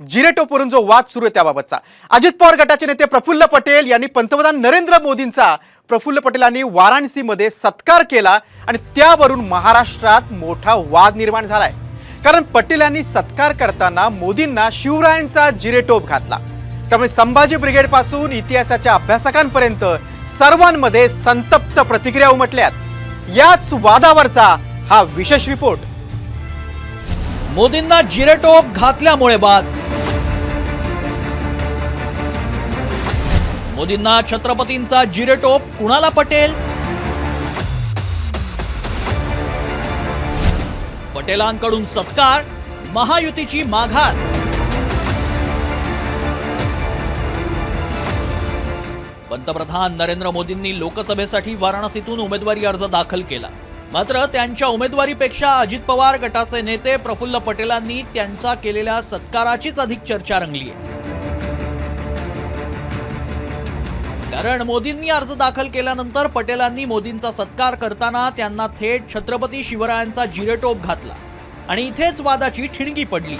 जिरेटोपवरून जो वाद सुरू आहे त्याबाबतचा. अजित पवार गटाचे नेते प्रफुल्ल पटेल यांनी पंतप्रधान नरेंद्र मोदींचा प्रफुल्ल पटेलांनी वाराणसीमध्ये सत्कार केला आणि त्यावरून महाराष्ट्रात मोठा वाद निर्माण झालाय. कारण पटेल यांनी सत्कार करताना मोदींना शिवरायांचा जिरेटोप घातला. त्यामुळे संभाजी ब्रिगेडपासून इतिहासाच्या अभ्यासकांपर्यंत सर्वांमध्ये संतप्त प्रतिक्रिया उमटल्यात. याच वादावरचा हा विशेष रिपोर्ट. मोदींना जिरेटोप घातल्यामुळे बाद. मोदींना छत्रपतींचा जिरेटोप कुणाला पटेल? पटेलांकडून सत्कार महायुतीची माघार. पंतप्रधान नरेंद्र मोदींनी लोकसभेसाठी वाराणसीतून उमेदवारी अर्ज दाखल केला. मात्र त्यांच्या उमेदवारीपेक्षा अजित पवार गटाचे नेते प्रफुल्ल पटेलांनी त्यांचा केलेल्या सत्काराचीच अधिक चर्चा रंगली आहे कारण मोदींनी अर्ज दाखल केल्यानंतर पटेलांनी मोदींचा सत्कार करताना त्यांना थेट छत्रपती शिवरायांचा जिरेटोप घातला आणि इथेच वादाची ठिणगी पडली.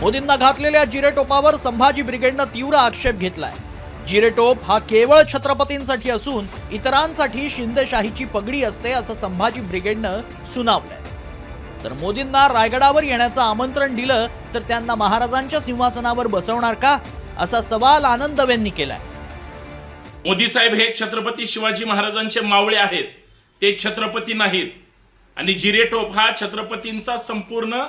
मोदींना घातलेल्या जिरेटोपावर संभाजी ब्रिगेडनं तीव्र आक्षेप घेतलाय. जिरेटोप हा केवळ छत्रपतींसाठी असून इतरांसाठी शिंदेशाहीची पगडी असते असं संभाजी ब्रिगेडनं सुनावलंय. तर मोदींना रायगडावर येण्याचं आमंत्रण दिलं तर त्यांना महाराजांच्या सिंहासनावर बसवणार का? असा सवाल आनंदवेंनी केलाय. मोदी साहेब हे छत्रपती शिवाजी महाराजांचे मावळे आहेत. ते छत्रपती नाहीत. आणि जिरेटोप हा छत्रपतींचा संपूर्ण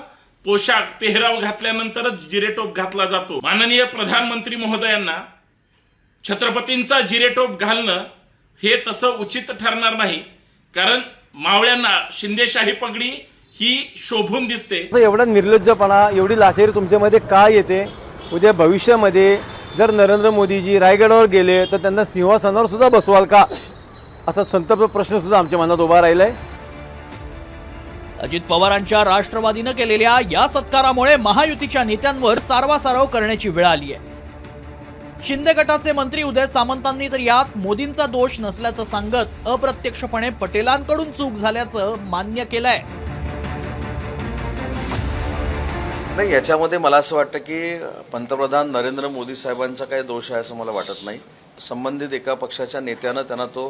पोशाख पेहराव घातल्यानंतरच जिरेटोप घातला जातो. माननीय प्रधानमंत्री महोदयांना छत्रपतींचा जिरेटोप घालणं हे तसं उचित ठरणार नाही. कारण मावळ्यांना शिंदेशाही पगडी ही शोभून दिसते. तर एवढा निर्लज्जपणा एवढी लाचेरी तुमच्यामध्ये का येते? उद्या भविष्यामध्ये जर नरेंद्र मोदीजी रायगडावर गेले तर त्यांना सिंहासनावर सुद्धा बसवाल का? असा संतप्त प्रश्न सुद्धा आमच्या मनात उभा राहिलाय. अजित पवारांच्या राष्ट्रवादीनं केलेल्या या सत्कारामुळे महायुतीच्या नेत्यांवर सारवासारव करण्याची वेळ आली आहे शिंदे गटाचे मंत्री उदय सामंतांनी तर यात मोदींचा दोष नसल्याचं सांगत अप्रत्यक्षपणे पटेलांकडून चूक झाल्याचं मान्य केलंय. नाही याच्यामध्ये मला असं वाटतं की पंतप्रधान नरेंद्र मोदी साहेबांचा काही दोष आहे असं मला वाटत नाही. संबंधित एका पक्षाच्या नेत्यानं त्यांना तो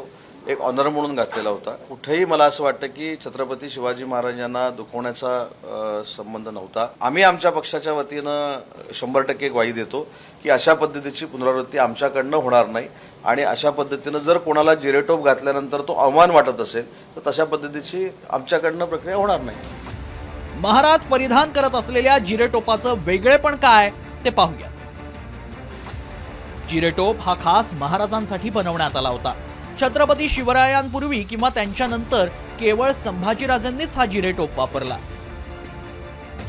एक ऑनर म्हणून घातलेला होता. कुठेही मला असं वाटतं की छत्रपती शिवाजी महाराजांना दुखवण्याचा संबंध नव्हता. आम्ही आमच्या पक्षाच्या वतीनं शंभर टक्के ग्वाही देतो की अशा पद्धतीची पुनरावृत्ती आमच्याकडनं होणार नाही. आणि अशा पद्धतीनं जर कोणाला जिरेटोप घातल्यानंतर तो अवमान वाटत असेल तर तशा पद्धतीची आमच्याकडनं प्रक्रिया होणार नाही. महाराज परिधान करत असलेल्या जिरेटोपाचं वेगळेपण काय ते पाहूया. जिरेटोप हा खास महाराजांसाठी बनवण्यात आला होता. छत्रपती शिवरायांपूर्वी किंवा त्यांच्यानंतर केवळ संभाजीराजांनीच हा जिरेटोप वापरला.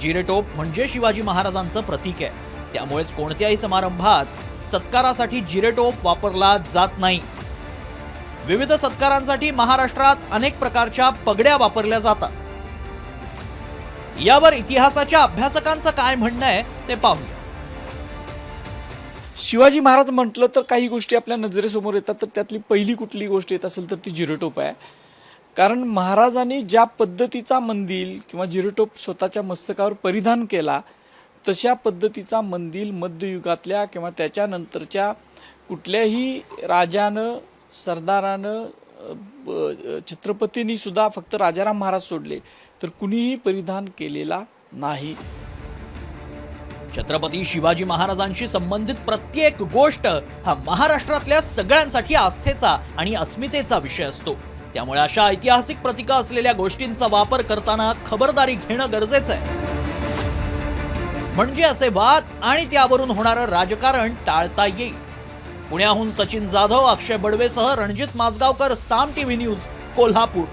जिरेटोप म्हणजे शिवाजी महाराजांचं प्रतीक आहे. त्यामुळेच कोणत्याही समारंभात सत्कारासाठी जिरेटोप वापरला जात नाही. विविध सत्कारांसाठी महाराष्ट्रात अनेक प्रकारच्या पगड्या वापरल्या जातात. यावर इतिहासाच्या अभ्यासकांचं काय म्हणणं आहे ते पाहूया. शिवाजी महाराज म्हटलं तर काही गोष्टी आपल्या नजरेसमोर येतात तर त्यातली पहिली कुठली गोष्ट येत असेल तर ती जिरोटोप आहे. कारण महाराजांनी ज्या पद्धतीचा मंदिल किंवा जिरोटोप स्वतःच्या मस्तकावर परिधान केला तशा पद्धतीचा मंदिल मध्ययुगातल्या किंवा त्याच्यानंतरच्या कुठल्याही राजानं सरदारानं छत्रपतींनी सुद्धा फक्त राजाराम महाराज सोडले. तर कुणीही परिधान केलेला नाही. छत्रपती शिवाजी महाराजांशी संबंधित प्रत्येक गोष्ट हा महाराष्ट्रातल्या सगळ्यांसाठी आस्थेचा आणि अस्मितेचा विषय असतो. त्यामुळे अशा ऐतिहासिक प्रतीका असलेल्या गोष्टींचा वापर करताना खबरदारी घेणं गरजेचं आहे. म्हणजे असे वाद आणि त्यावरून होणारं राजकारण टाळता येईल. पुण्याहून सचिन जाधव अक्षय बडवेसह रणजित माजगावकर साम टीव्ही न्यूज कोल्हापूर.